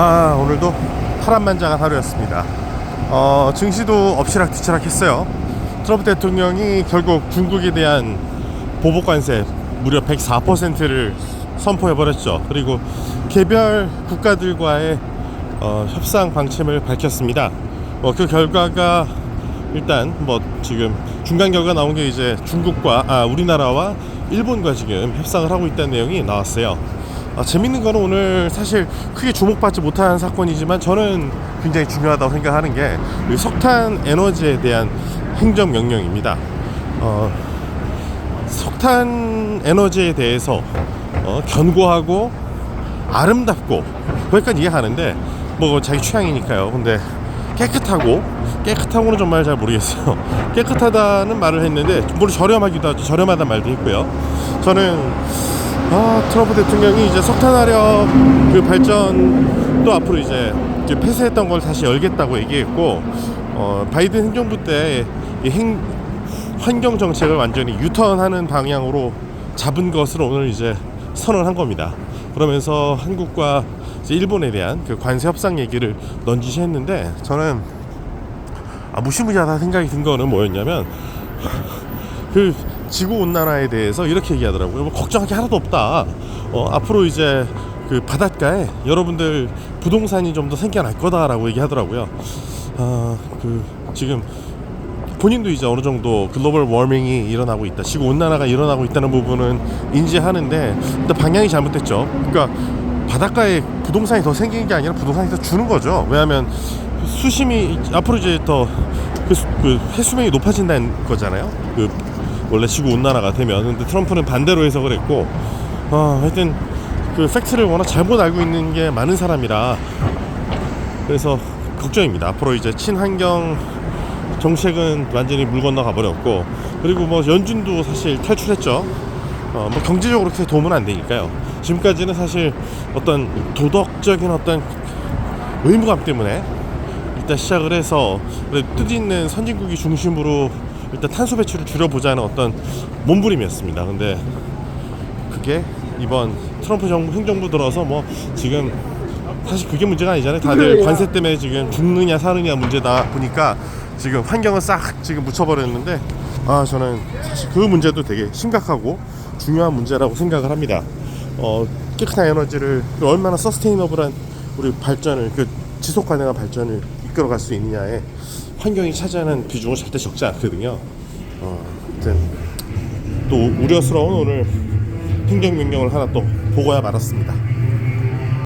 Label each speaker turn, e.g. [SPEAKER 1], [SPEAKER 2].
[SPEAKER 1] 아 오늘도 파란만장한 하루였습니다. 어, 증시도 엎치락뒤치락 했어요. 트럼프 대통령이 결국 중국에 대한 보복 관세 무려 104%를 선포해 버렸죠. 그리고 개별 국가들과의 어, 협상 방침을 밝혔습니다. 어, 그 결과가 일단 뭐 지금 중간 결과 나온 게 이제 중국과 아 우리나라와 일본과 지금 협상을 하고 있다는 내용이 나왔어요. 아, 재밌는 거는 오늘 사실 크게 주목받지 못한 사건이지만 저는 굉장히 중요하다고 생각하는 게이 석탄 에너지에 대한 행정 명령입니다. 어, 석탄 에너지에 대해서 어, 견고하고 아름답고 거기까지 이해하는데 뭐 자기 취향이니까요. 근데 깨끗하고 깨끗하고는 정말 잘 모르겠어요. 깨끗하다는 말을 했는데 물론 저렴하기도 하죠. 저렴하다는 말도 있고요. 저는 아 트럼프 대통령이 이제 석탄화력 그 발전도 앞으로 이제, 폐쇄했던 걸 다시 열겠다고 얘기했고 어, 바이든 행정부 때이 행, 환경 정책을 완전히 유턴하는 방향으로 잡은 것을 오늘 이제 선언한 겁니다. 그러면서 한국과 일본에 대한 그 관세 협상 얘기를 넌지시했는데 저는 아, 무시무시하다 생각이 든 거는 뭐였냐면 그 지구 온난화에 대해서 이렇게 얘기하더라고요. 뭐 걱정할 게 하나도 없다. 어, 앞으로 이제 그 바닷가에 여러분들 부동산이 좀 더 생겨날 거다라고 얘기하더라고요. 아, 그 지금 본인도 이제 어느 정도 글로벌 워밍이 일어나고 있다, 지구 온난화가 일어나고 있다는 부분은 인지하는데 일단 방향이 잘못됐죠. 그러니까 바닷가에 부동산이 더 생기는 게 아니라 부동산이 더 주는 거죠. 왜냐하면 수심이 앞으로 이제 더그 그 해수면이 높아진다는 거잖아요. 그 원래 지구 온난화가 되면 근데 트럼프는 반대로 해석을 했고 어, 하여튼 그 팩트를 워낙 잘못 알고 있는 게 많은 사람이라 그래서 걱정입니다. 앞으로 이제 친환경 정책은 완전히 물 건너가 버렸고 그리고 뭐 연준도 사실 탈출했죠. 어, 뭐 경제적으로 그렇게 도움은 안 되니까요. 지금까지는 사실 어떤 도덕적인 어떤 의무감 때문에 일단 시작을 해서 그래, 뜻있는 선진국이 중심으로 일단 탄소 배출을 줄여보자는 어떤 몸부림이었습니다. 근데 그게 이번 트럼프 정부 행정부 들어서 뭐 지금 사실 그게 문제가 아니잖아요. 다들 관세 때문에 지금 죽느냐 사느냐 문제다 보니까 지금 환경을 싹 지금 묻혀버렸는데 아 저는 사실 그 문제도 되게 심각하고 중요한 문제라고 생각을 합니다. 어, 깨끗한 에너지를 얼마나 서스테이너블한 우리 발전을 그 지속 가능한 발전을 이끌어갈 수 있느냐에 환경이 차지하는 비중은 절대 적지 않거든요. 어, 또 우려스러운 오늘 행정명령을 하나 또 보고야 말았습니다.